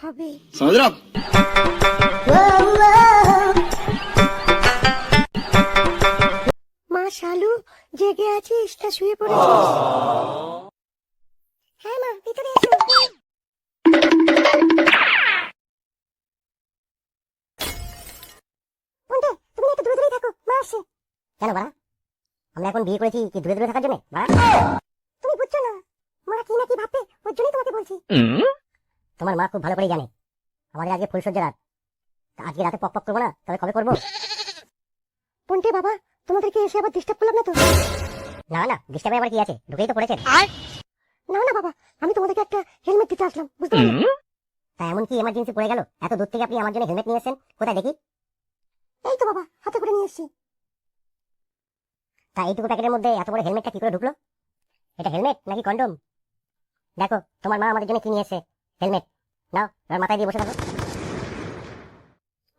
হবে। মা শালু জেগে আছিস? তা শুয়ে পড়েছিস? হ্যাঁ মা ভিতরে এসো। তুমি একটু দূরে দূরে থাকো। মা আসছে। কেন বাড়া? আমরা এখন বিয়ে করেছি কি দূরে দূরে থাকার জন্য? বাড়া? তুমি বুঝছ না। মা কি না কি ভাববে ওর জন্যই তোমাকে বলছি। তোমার মা খুব ভালো করেই জানে। আমাদের আজকে ফুলসজ্জা রাত। তা আজকে রাতে পক পক করব না? তবে কবে করব? পন্টে বাবা তোমাদেরকে এসে আবার ডিস্টার্ব করলাম না তো? না না ডিস্টার্বে আবার কি আছে? ঢুকেই তো পড়েছেন না না বাবা আমি তোমাদেরকে একটা হেলমেট দিতে আসলাম বুঝতে পারলে? তা এমন কি এমার্জেন্সি পড়ে গেল? এত দূর থেকে আপনি আমার জন্য হেলমেট নিয়ে এসেছেন? কোথায় দেখি? এই তো বাবা হাতে করে নিয়ে এসেছি। তা এইটুকু প্যাকেটের মধ্যে এত বড় হেলমেটটা কি করে ঢুকলো? এটা হেলমেট নাকি কন্ডম দেখো তোমার মা আমাদের জন্য কি নিয়ে এসেছে? হেলমেট নাও এবার মাথায় দিয়ে বসে থাকো।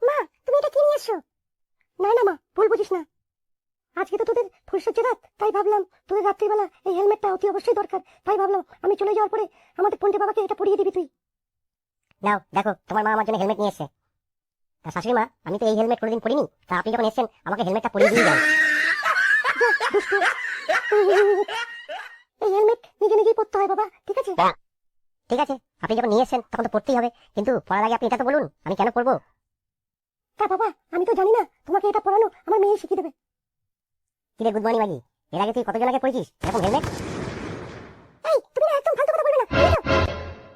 মা তুমি এটা কি নিয়ে এসছো? না না মা ভুল বুঝিস না। আজকে তো তোদের ফুলসজ্জা রাত তাই ভাবলাম তোদের রাত্রিবেলা এই হেলমেটটা অতি অবশ্যই দরকার তাই ভাবলাম আমি চলে যাওয়ার পরে আমাদের পন্টে বাবাকে এটা পরিয়ে দিবি তুই। নাও দেখো তোমার মা আমার জন্য হেলমেট নিয়ে এসেছে। তা শাশুড়ি মা আমি তো এই হেলমেট কোনোদিন পরিনি তা আপনি যখন এসেছেন আমাকে হেলমেটটা পরিয়ে দিয়ে যান। এই হেলমেট নিজে নিজেই পরতে হয় বাবা ঠিক আছে? ঠিক আছে আপনি যখন নিয়ে এসেছেন তখন তো পড়তেই হবে। কিন্তু পড়ার আগে আপনি এটা তো বলুন আমি কেন পড়ব? তা বাবা আমি তো জানি না তোমাকে এটা পরানো আমার মেয়ে শিখিয়ে দেবে। কিরে গুড মর্নিং মাগি। এর আগে তুই কতজন আগে পড়েছিস? এরকম হেলমেট এই তুমি না একদম ফালতু কথা বলবে না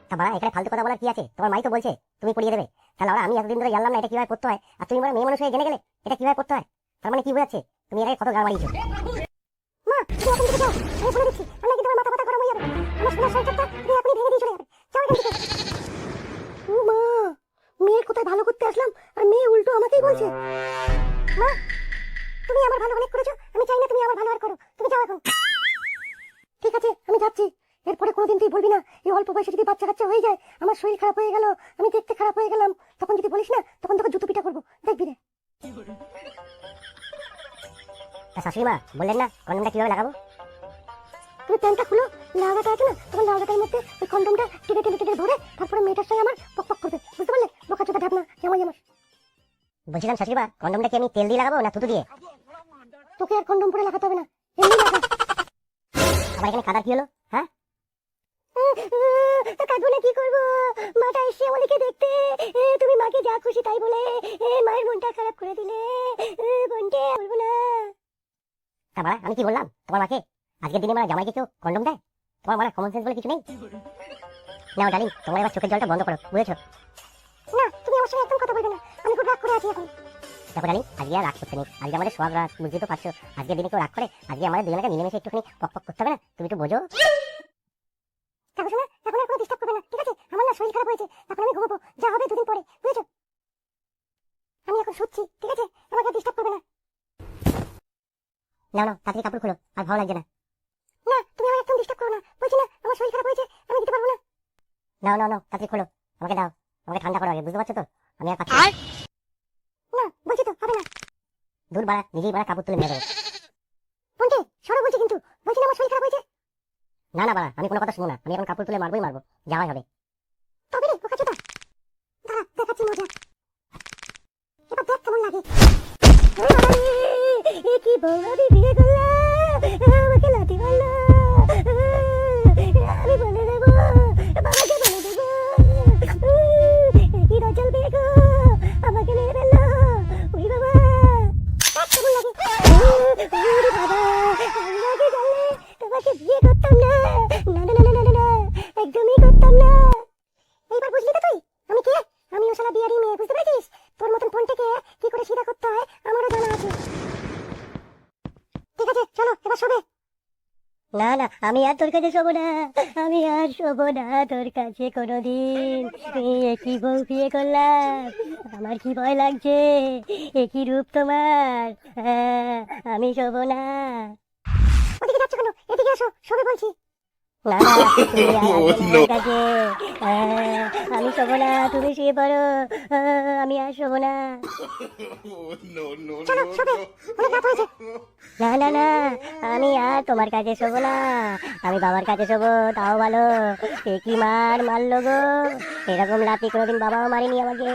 তা। বাড়া এখানে ফালতু কথা বলার কি আছে? তোমার মাই তো বলছে তুমি পড়িয়ে দেবে। তাহলে ওরা আমি এতদিন ধরে জানলাম না এটা কীভাবে করতে হয়। আর তুমি মানে মেয়ে মানুষ হয়ে জেনে গেলে এটা কীভাবে করতে হয়? তার মানে কি বোঝাচ্ছে? তুমি এর আগে কত গান মারিয়েছো? মা তুমি এখন থেকে যাও আমি বলে দিচ্ছি আমি কিন্তু মাথা ব্যথা গরম হয়ে যাবে। খারাপ হয়ে গেল আমি দেখতে খারাপ হয়ে গেলাম তখন যদি বলিস না তখন তোকে জুতো করব দেখবি শাশুড়ি মা বললেন না কন্ডমটা কীভাবে লাগাবো? তুমি প্যান্টটা খুলো। লাউডাটা আছে না তখন লাউডাটার মধ্যে ওই কন্ডমটা ধরে তারপরে মেয়েটার সঙ্গে আমার পক পক করবে। বুঝতে পারলে? বোকা চোদা ঢাকনা জামাই আমার। বলছিলাম শাশুড়ি মা কন্ডমটা কি আমি তেল দিয়ে লাগাবো না থুতু দিয়ে? তোকে আর কন্ডম পরে লাগাতে হবে না এমনি লাগা আবার এখানে কাদার কি হলো? হ্যাঁ? কাঁদবো না কি করব? মাটা এসে আমাদেরকে দেখতে তুমি মাকে যা খুশি তাই বলে মায়ের মনটা খারাপ করে দিলে বলব না। তা আমি কি বললাম? তোমার মাকে? আজকের দিনে মানে জামাইকে কেউ কন্ডম দেয়? তোমার মানে কমন সেন্স বলে কিছু নেই? নাও ডালিং তোমার এবার চোখের জলটা বন্ধ করো বুঝেছ? না তুমি আমার সঙ্গে একদম কথা বলবে না। আমি খুব রাগ করে আছি এখন। দেখো ডালিং আজকে আর রাগ করতে নেই। আজকে আমাদের সোহাগ রাত বুঝতে তো পারছ। আজকের দিনে কেউ রাগ করে আজকে আমাদের দুজনকে মিলেমিশে একটুখানি পক পক করতে হবে না? তুমি একটু বোঝো। দেখো শোনা এখন আর কোনো ডিস্টার্ব করবে না ঠিক আছে? আমার না শরীর খারাপ হয়েছে এখন আমি ঘুমাবো যা হবে দুদিন পরে বুঝেছ? আমি এখন শুচ্ছি ঠিক আছে? আমাকে ডিস্টার্ব করবে না। নাও নাও তাড়াতাড়ি কাপড় খুলো আর ভালো লাগছে না। না তুমি আমাকে একদম ডিস্টার্ব করো না। বলছি না আমার শরীর খারাপ হয়েছে আমি দিতে পারব না। নাও নাও নাও তাড়াতাড়ি খোলো আমাকে দাও আমাকে ঠান্ডা করো আগে বুঝতে পারছ তো? আমি আর পাচ্ছি না। বলছি তো হবে না। দূর বাড়া নিজেই বাড়া কাপড় তুলে মেরে দেবো বলতে সরো বলছি কিন্তু বলছি না আমার শরীর খারাপ হয়েছে। না না বাড়া আমি কোনো কথা শুনব না। আমি এখন কাপড় তুলে মারবোই মারবো যাওয়াই হবে। তবে রে বোকা চোদা দাঁড়া দেখাচ্ছি মজা। এবার দেখ কেমন লাগে। কি বৌদি বিয়ে করলা? শালা বিয়ারি মেয়ে বুঝতে পেরেছিস? তোর মতন ফোনটাকে কি করে সিধা করতে হয় আমারও জানা আছে। ঠিক আছে চলো এবার শোবে। না না আমি আর তোর কাছে শোবো না আমি আর শোবো না তোর কাছে কোনোদিন। একই বউ বিয়ে করলাম? আমার কি ভয় লাগছে? একই রূপ তোমার? আমি শোবো না। ওদিকে যাচ্ছ কেন? এদিকে আসো শোবে বলছি। না তুমি আমার কাছে আমি শোবো না তুমি শুয়ে পড়ো আমি আর শোবো না চলো শোবে অনেক রাত হয়েছে না না না আমি আর তোমার কাছে শোবো না আমি বাবার কাছে শোবো তাও ভালো এ কি মার মারলো গো এরকম লাতি কোনোদিন বাবাও মারিনি আমাকে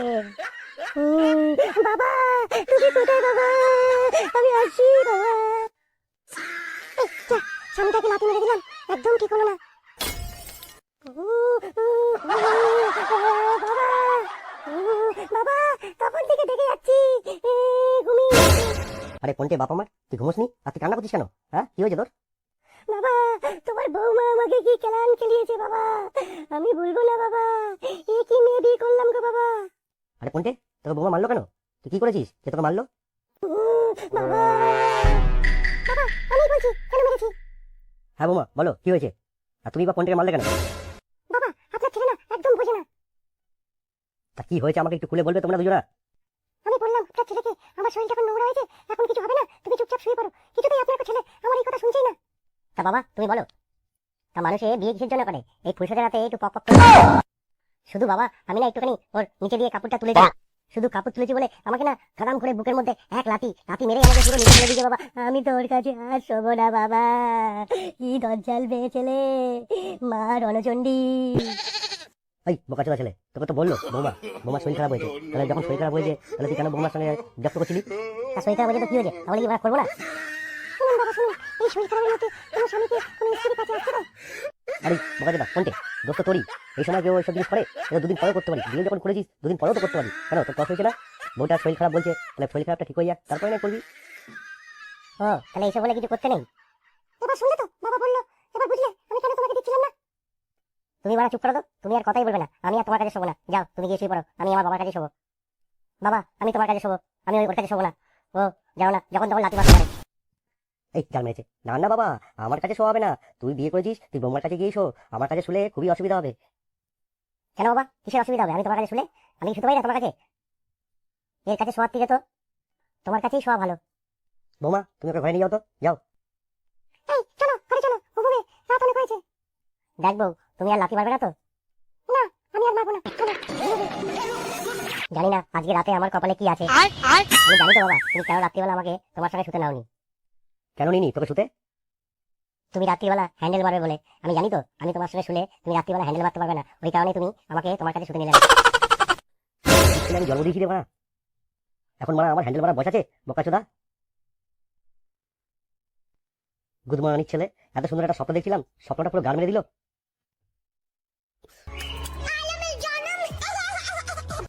বাবা তুমি কোথায় বাবা আমি আসছি বাবা লাথি মেরে দিলাম একদম ঠিক হলো না। উ, উ, উ, বাবা উ, থেকে দেখে যাচ্ছি এ, ঘুমিয়ে যাচ্ছি। আরে কোনটে বাপ আমার তুই ঘুমোসনি? আর তুই কান্না করছিস কেন? হ্যাঁ কি হয়েছে তোর? বাবা তোমার বৌমা আমাকে কি কেলান খেলিয়েছে বাবা? আমি বলব না বাবা। এ কি মেয়ে বিয়ে করলাম গো বাবা? আরে কোনটে? তোকে বৌমা মারলো কেন? তুই কি করেছিস যে তোকে মারলো? বাবা। বাবা আমি বলছি হ্যাঁ বৌমা বলো কি হয়েছে? আর তুমি বা কোনটাকে মারলে কেন? বাবা আপনার ছেলে না একদম বোঝে না। তা কি হয়েছে আমাকে একটু খুলে বলবে তোমরা দুজনা? আমি বললাম আপনার ছেলেকে আমার শরীরটা এখন নোংরা হয়েছে এখন কিছু হবে না? তুমি চুপচাপ শুয়ে পড়ো। কিছুতেই আপনার ছেলে আমার এই কথা শুনছেই না। তা বাবা তুমি বলো। তা মানুষে বিয়ে কিসের জন্য করে? এই ফুলসা রাতে একটু পক পক শুধু বাবা আমি না একটুখানি ওর নিচে দিয়ে কাপড়টা তুলেছি শুধু কাপড় তুলেছি বলে আমাকে না কাদাম করে বুকের মধ্যে এক লাতি লাতি মেরে আমাকে পুরো নিচে দিয়েছে বাবা। আমি তোর কাছে আর শোবো না বাবা। কি দজ্জাল মেয়ে ছেলে মা রণচণ্ডী। এই বোকা চোদা ছেলে তোকে তো বলল বৌমা বৌমা শরীর খারাপ হয়েছে। তাহলে যখন শরীর খারাপ হয়েছে তাহলে তুই কেন বৌমার সঙ্গে বিরক্ত করছিলি? তা শরীর খারাপ হয়েছে তো কি হয়েছে? তাহলে কি করব না? শুনুন বাবা শুনুন। এই শরীর খারাপের মধ্যে কোনো স্বামীকে কোনো স্ত্রীর কাছে আসতে আরে, বোকা চোদা কোনটে দোস্ত তোরই। এই সময় কেউ এইসব জিনিস করে এটা দুদিন পরেও করতে পারি বিয়ে যখন করেছিস দুদিন পরেও তো করতে পারি কেন, তোর কষ্ট হয়েছে না? বউটা শরীর খারাপ বলছে, তাহলে শরীর খারাপটা ঠিক হয়ে যাক। তারপরে না করবি? ও তাহলে এইসব বলে কিছু করতে নেই? এবার শুনলে তো, বাবা বলল, এবার বুঝলে, আমি কেন তোমাকে দিচ্ছিলাম না? তুমি বাবা চুপ করো তো, তুমি আর কথাই বলবে না। আমি আর তোমার কাছে শোবো না। যাও, তুমি গিয়ে শুয়ে পড়ো, আমি আমার বাবার কাছে শোবো। বাবা, আমি তোমার কাছে শোবো, আমি ওই ওর কাছে শোবো না। ও, যাও না, যখন তখন লাতি মারতে পারে। এই জাল মেয়েছে না না বাবা আমার কাছে শোয়াবে না। তুই বিয়ে করেছিস তুই বৌমার কাছে গিয়ে শো আমার কাছে শুলে খুবই অসুবিধা হবে। কেন বাবা? কিসের অসুবিধা হবে? আমি তোমার কাছে শুলে? আমি শুতে পারি না তোমার কাছে? এর কাছে শোয়ার থেকে তো তোমার কাছেই শোয়া ভালো। বৌমা তুমি ওকে ঘরে নিয়ে যাও তো। যাও। এই চলো ঘরে চলো। ও ঘুমোবে। রাত অনেক হয়েছে। দেখ বউ তুমি আর লাথি মারবে না তো? না আমি আর মারবো না। চলো জানি না আজকে রাতে আমার কপালে কি আছে। আমি জানি তো বাবা তুমি কেন রাত্রিবেলা আমাকে তোমার সঙ্গে শুতে নাওনি? কেন নিনি তোকে শুতে? তুমি রাত্রিবেলা হ্যান্ডেল মারবে বলে। আমি জানি তো আমি তোমার সঙ্গে শুলে তুমি রাত্রিবেলা হ্যান্ডেল মারতে পারবে না। ওই কারণে তুমি আমাকে তোমার কাছে শুতে নিলে আমি জন্ম দিয়েছি রে মারা এখন মারা আমার হ্যান্ডেল মারা বসাছে বোকা চোদা গুড মর্নিং ছেলে। এত সুন্দর একটা স্বপ্ন দেখছিলাম স্বপ্নটা পুরো গান মেরে দিল।